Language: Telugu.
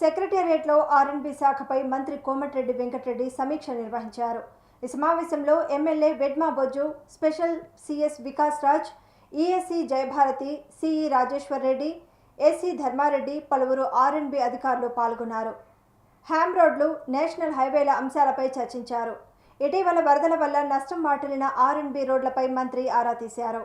సెక్రటేరియట్లో ఆర్ఎన్బి శాఖపై మంత్రి కోమటిరెడ్డి వెంకటరెడ్డి సమీక్ష నిర్వహించారు. ఈ సమావేశంలో MLA Vedma Bojju special CS Vikas Raj ESC Jayabharathi CE Rajeshwar Reddy AC Dharmareddy పలువురు ఆర్ఎన్బి అధికారులు పాల్గొన్నారు. హ్యామ్ రోడ్లు నేషనల్ హైవేల అంశాలపై చర్చించారు. ఇటీవల వరదల వల్ల నష్టం వాటిల్లిన ఆర్ఎన్బి రోడ్లపై మంత్రి ఆరా తీశారు.